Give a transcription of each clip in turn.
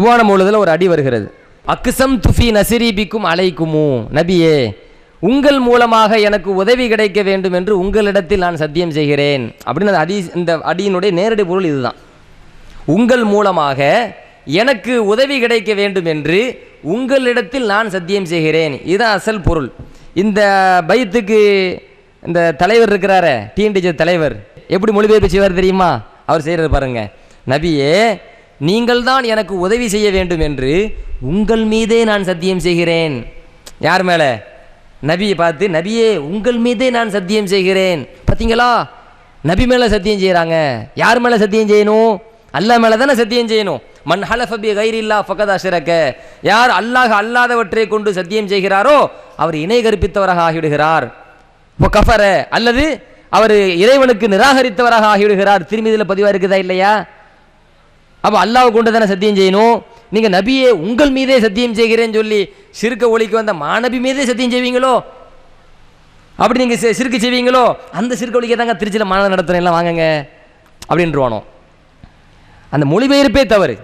சுபான மூலத்தில் ஒரு அடி வருகிறது. அக்சம் துஃபி நசிரீபிக்கும் அலைக்குமு. நபியே உங்கள் மூலமாக எனக்கு உதவி கிடைக்க வேண்டும் என்று உங்களிடத்தில் நான் சத்தியம் செய்கிறேன். அப்படின்னு அந்த அடி இந்த அடியினுடைய நேரடி பொருள் இதுதான். உங்கள் மூலமாக எனக்கு உதவி கிடைக்க வேண்டும் என்று உங்களிடத்தில் நான் சத்தியம் செய்கிறேன். இதுதான் அசல் பொருள். இந்த பயத்துக்கு இந்த தலைவர் இருக்கிறாரே டீன் டீச்சர் தலைவர். எப்படி மொழிபெயர்ப்பு செய்வார் தெரியுமா? அவர் செய்கிறது பாருங்கள் நபியே நீங்கள் தான் எனக்கு உதவி செய்ய வேண்டும் என்று உங்கள் மீதே நான் சத்தியம் செய்கிறேன். யார் மேலே? நபியை பார்த்து நபியே உங்கள் மீதே நான் சத்தியம் செய்கிறேன். பார்த்தீங்களா நபி மேலே சத்தியம் செய்கிறாங்க யார் மேலே சத்தியம் செய்யணும்? அல்லா மேலே தானே சத்தியம் செய்யணும். மண் ஹலஃபபி கைரில்லா ஃபகதா சிறக்க யார் அல்லாஹ் அல்லாதவற்றை கொண்டு சத்தியம் செய்கிறாரோ அவர் இணை கற்பித்தவராக ஆகிவிடுகிறார். இப்போ கஃபர. அல்லது அவர் இறைவனுக்கு நிராகரித்தவராக ஆகிவிடுகிறார். திருமதியில் பதிவாக இருக்குதா இல்லையா? அப்போ அல்லாஹ் கொண்டு தானே சத்தியம் செய்யணும்? நீங்கள் நபியே உங்கள் மீதே சத்தியம் செய்கிறேன்னு சொல்லி சிறுக்க ஒளிக்கு வந்த மாநபி மீதே சத்தியம் செய்வீங்களோ? அப்படி நீங்கள் சிறுக்கு செய்வீங்களோ? அந்த சிறுக்க ஒளிக்கே தாங்க திருச்சியில் மாநாடு நடத்துகிறேன் எல்லாம் வாங்குங்க. அப்படின்றவானோ. அந்த மொழிபெயர்ப்பே தவறு.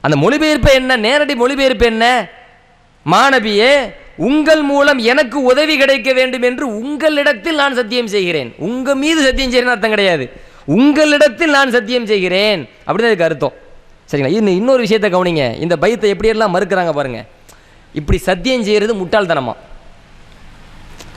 அந்த மொழிபெயர்ப்பு என்ன? நேரடி மொழிபெயர்ப்பு என்ன? மாணவியே உங்கள் மூலம் எனக்கு உதவி கிடைக்க வேண்டும் என்று உங்களிடத்தில் நான் சத்தியம் செய்கிறேன். உங்கள் மீது சத்தியம் செய்கிறேன்னு அர்த்தம் கிடையாது. உங்களிடத்தில் நான் சத்தியம் செய்கிறேன். அப்படின்னு அதுக்கு அர்த்தம். சரிங்களா? இன்னும் இன்னொரு விஷயத்தை கவனிங்க. இந்த பயத்தை எப்படியெல்லாம் மறுக்கிறாங்க பாருங்க. இப்படி சத்தியம் செய்கிறது முட்டாள்தனமா?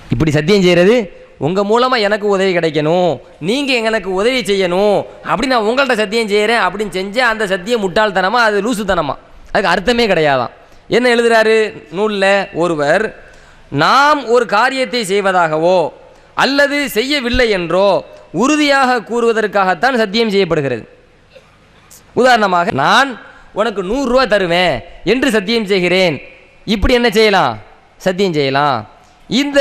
இப்படி சத்தியம் செய்கிறது உங்கள் மூலமாக எனக்கு உதவி கிடைக்கணும். நீங்கள் எனக்கு உதவி செய்யணும். அப்படி நான் உங்கள்கிட்ட சத்தியம் செய்கிறேன் அப்படின்னு செஞ்சால் அந்த சத்தியம் முட்டாள்தனமா? அது லூசுத்தனமா? அதுக்கு அர்த்தமே கிடையாதான். என்ன எழுதுகிறாரு நூலில் ஒருவர் நாம் ஒரு காரியத்தை செய்வதாகவோ அல்லது செய்யவில்லை என்றோ உறுதியாக கூறுவதற்காகத்தான் சத்தியம் செய்யப்படுகிறது. உதாரணமாக நான் உனக்கு நூறுரூவா தருவேன் என்று சத்தியம் செய்கிறேன். இப்படி என்ன செய்யலாம்? சத்தியம் செய்யலாம். இந்த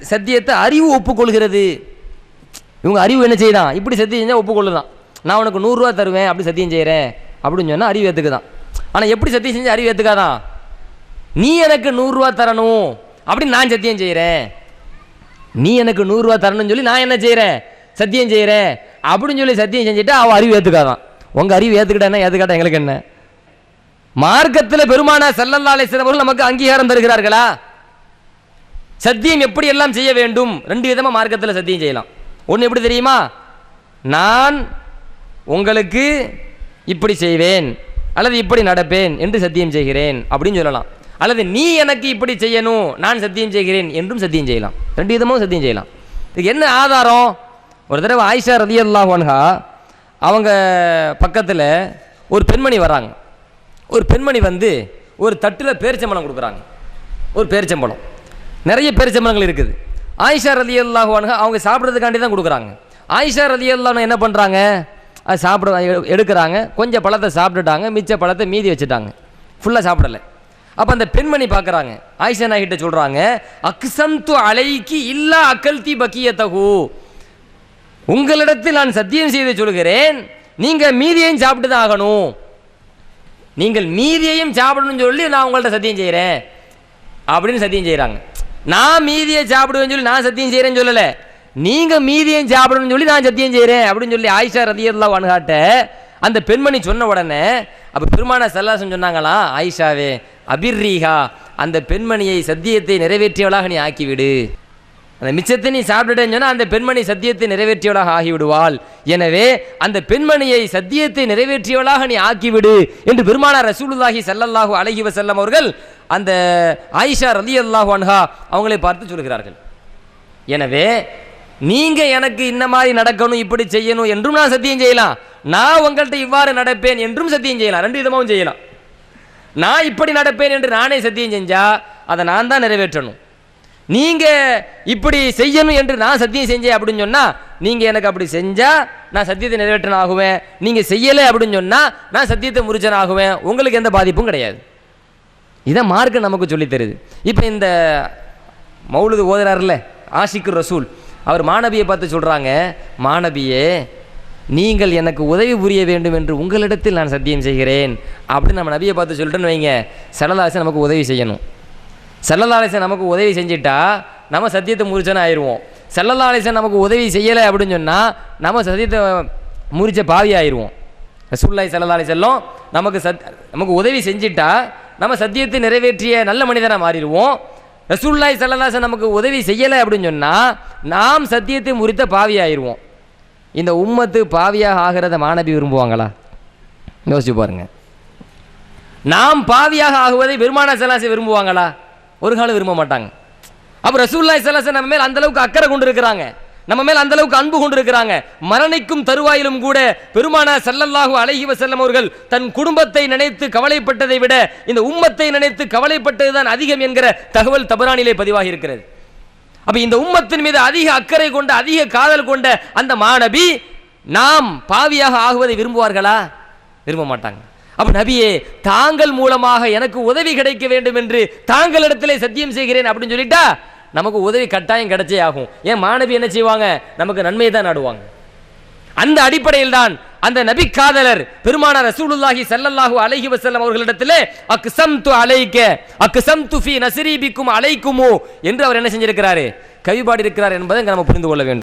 சத்தியத்தை அறிவு ஒப்புக்கொள்கிறது. இவங்க அறிவு என்ன செய்யலாம் இப்படி சத்தியம் செஞ்சால் ஒப்புக்கொள்ளுதான். நான் உனக்கு நூறுரூவா தருவேன் அப்படி சத்தியம் செய்கிறேன் அப்படின்னு சொன்னால் அறிவு ஏற்றுக்குதான் ஆனால் எப்படி சத்தியம் செஞ்சு அறிவு ஏற்றுக்காதான் நீ எனக்கு நூறுரூவா தரணும் அப்படின்னு நான் சத்தியம் செய்கிறேன் நீ எனக்கு நூறுரூவா தரணும்னு சொல்லி நான் என்ன செய்கிறேன் சத்தியம் செய்கிறேன் அப்படின்னு சொல்லி சத்தியம் செஞ்சுட்டா அவள் அறிவு ஏற்றுக்காதான் உங்கள் அறிவு ஏற்றுக்கிட்டா ஏற்றுக்காட்டா எங்களுக்கு என்ன? மார்க்கத்தில் பெருமான செல்லல்லாலை சிறவர்கள் நமக்கு அங்கீகாரம் தருகிறார்களா? சத்தியம் எப்படி எல்லாம் செய்ய வேண்டும்? ரெண்டு விதமாக மார்க்கத்தில் சத்தியம் செய்யலாம். ஒன்று எப்படி தெரியுமா? நான் உங்களுக்கு இப்படி செய்வேன் அல்லது இப்படி நடப்பேன் என்று சத்தியம் செய்கிறேன் அப்படின்னு சொல்லலாம். அல்லது நீ எனக்கு இப்படி செய்யணும் நான் சத்தியம் செய்கிறேன் என்றும் சத்தியம் செய்யலாம். ரெண்டு விதமும் சத்தியம் செய்யலாம். இதுக்கு என்ன ஆதாரம்? ஒரு தடவை ஆயிஷா ரதி அல்லாஹான்ஹா அவங்க பக்கத்தில் ஒரு பெண்மணி வராங்க. ஒரு பெண்மணி வந்து ஒரு தட்டில் பேரிச்சம்பழம் கொடுக்குறாங்க. ஒரு பேரிச்சம்பழம். நிறைய பேரிச்சம்பழங்கள் இருக்குது. ஆயிஷா ரதி அல்லாஹுவானுங்க அவங்க சாப்பிட்றதுக்காண்டி தான் கொடுக்குறாங்க. ஆயிஷா ரதி அல்லாஹ் என்ன பண்ணுறாங்க அது சாப்பிட எடுக்கிறாங்க. கொஞ்சம் பழத்தை சாப்பிட்டுட்டாங்க. மிச்ச பழத்தை மீதி வச்சுட்டாங்க. ஃபுல்லாக சாப்பிடலை. அப்போ அந்த பெண்மணி பார்க்குறாங்க ஆயிஷா நாய்கிட்ட சொல்கிறாங்க அக்சந்து அலைக்கு இல்லா அக்கல்தி தகு உங்களிடத்தில் நான் சத்தியம் செய்து சொல்கிறேன் நீங்கள் மீதியையும் சாப்பிட்டு தான் ஆகணும். நீங்கள் மீதியையும் சாப்பிடணும்னு சொல்லி நான் உங்கள்கிட்ட சத்தியம் செய்கிறேன். அப்படின்னு சத்தியம் செய்கிறாங்க. நான் மீதியை சாப்பிடுவேன்னு சொல்லி நான் சத்தியம் செய்கிறேன்னு சொல்லலை. நீங்கள் மீதியையும் சாப்பிடணும்னு சொல்லி நான் சத்தியம் செய்கிறேன் அப்படின்னு சொல்லி ஆயிஷா ரதியல்லா வனுகாட்ட அந்த பெண்மணி சொன்ன உடனே அப்போ பெருமான சல்லாசன் சொன்னாங்களாம் ஆயிஷாவே அபிர்ரீகா அந்த பெண்மணியை சத்தியத்தை நிறைவேற்றியவளாக நீ ஆக்கிவிடு. அந்த மிச்சத்தை நீ சாப்பிட்டுட்டேன்னு அந்த பெண்மணி சத்தியத்தை நிறைவேற்றியவளாக ஆகிவிடுவாள். எனவே அந்த பெண்மணியை சத்தியத்தை நிறைவேற்றியவளாக நீ ஆக்கிவிடு என்று பெருமானார் ரசூலுல்லாஹி சல்லல்லாஹு அலைஹி வஸல்லம் அவர்கள் அந்த ஆயிஷா ரலியல்லாஹு அன்ஹா அவங்களை பார்த்து சொல்கிறார்கள். எனவே நீங்கள் எனக்கு இந்த மாதிரி நடக்கணும் இப்படி செய்யணும் என்றும் நான் சத்தியம் செய்யலாம். நான் உங்கள்கிட்ட இவ்வாறு நடப்பேன் என்றும் சத்தியம் செய்யலாம். ரெண்டு விதமாகவும் செய்யலாம். நான் இப்படி நடப்பேன் என்று நானே சத்தியம் செஞ்சால் அதை நான் தான் நிறைவேற்றணும். நீங்கள் இப்படி செய்யணும் என்று நான் சத்தியம் செஞ்சேன் அப்படின்னு சொன்னால் நீங்கள் எனக்கு அப்படி செஞ்சால் நான் சத்தியத்தை நிறைவேற்றணும் ஆகுவேன் நீங்கள் செய்யலை அப்படின்னு சொன்னால் நான் சத்தியத்தை முறிச்சன ஆகுவேன் உங்களுக்கு எந்த பாதிப்பும் கிடையாது. இதை மார்க்க நமக்கு சொல்லித்தருது இப்போ இந்த மௌலுது ஓதுறாருல ஆஷிக்கு ரசூல் அவர் மாணவியை பார்த்து சொல்கிறாங்க மாணவியே நீங்கள் எனக்கு உதவி புரிய வேண்டும் என்று உங்களிடத்தில் நான் சத்தியம் செய்கிறேன். அப்படின்னு நம்ம நபியை பார்த்து சொல்லிட்டுன்னு வைங்க சடலாசி நமக்கு உதவி செய்யணும். செல்லலாலேசன் நமக்கு உதவி செஞ்சிட்டா நம்ம சத்தியத்தை முறிச்சோன்னு ஆயிடுவோம் செல்லலாலேசன் நமக்கு உதவி செய்யலை அப்படின்னு சொன்னால் நம்ம சத்தியத்தை முறிச்ச பாவி ஆயிடுவோம் ரசூல்லாய் செல்லல்லாலே செல்லும் நமக்கு சத் நமக்கு உதவி செஞ்சிட்டா நம்ம சத்தியத்தை நிறைவேற்றிய நல்ல மனிதனாக மாறிடுவோம். ரசூல்லாய் செல்லல்லாசன் நமக்கு உதவி செய்யலை அப்படின்னு சொன்னால் நாம் சத்தியத்தை முறித்த பாவி ஆயிடுவோம் இந்த உம்மத்து பாவியாக ஆகிறத மாணவி விரும்புவாங்களா? யோசிச்சு பாருங்க. நாம் பாவியாக ஆகுவதை பெருமானா செல்லாசை விரும்புவாங்களா? ஒரு காலம் விரும்ப மாட்டாங்க. அப்போ ரசூல்லாய் சலாசன் நம்ம மேல் அந்த அளவுக்கு அக்கறை கொண்டு இருக்கிறாங்க நம்ம மேல் அந்த அளவுக்கு அன்பு கொண்டு இருக்கிறாங்க மரணிக்கும் தருவாயிலும் கூட பெருமான சல்லல்லாஹு அழகிவ வஸல்லம் அவர்கள் தன் குடும்பத்தை நினைத்து கவலைப்பட்டதை விட இந்த உம்மத்தை நினைத்து கவலைப்பட்டதுதான் அதிகம் என்கிற தகவல் தபரானிலே பதிவாகி இருக்கிறது. அப்ப இந்த உம்மத்தின் மீது அதிக அக்கறை கொண்ட அதிக காதல் கொண்ட அந்த மாணவி நாம் பாவியாக ஆகுவதை விரும்புவார்களா? விரும்ப மாட்டாங்க. அப்ப நபியே தாங்கள் மூலமாக எனக்கு உதவி கிடைக்க வேண்டும் என்று தாங்களிடத்திலே சத்தியம் செய்கிறேன் அப்படின்னு சொல்லிட்டா நமக்கு உதவி கட்டாயம் கிடைச்சே ஆகும். ஏன் மாணவி என்ன செய்வாங்க? நமக்கு நன்மையை தான் நாடுவாங்க. அந்த அடிப்படையில் தான் அந்த நபி காதலர் பெருமானார் ரசூலுல்லாஹி சல்லல்லாஹு அலைஹி வஸல்லம் அவர்களிடத்திலே அக்ஸம்து அலைக்க அக்ஸம்து ஃபீ நஸ்ரீபிக்கும் அலைக்குமு என்று அவர் என்ன செஞ்சிருக்கிறாரு? கவிபாடி இருக்கிறார் என்பதை நம்ம புரிந்து கொள்ள வேண்டும்.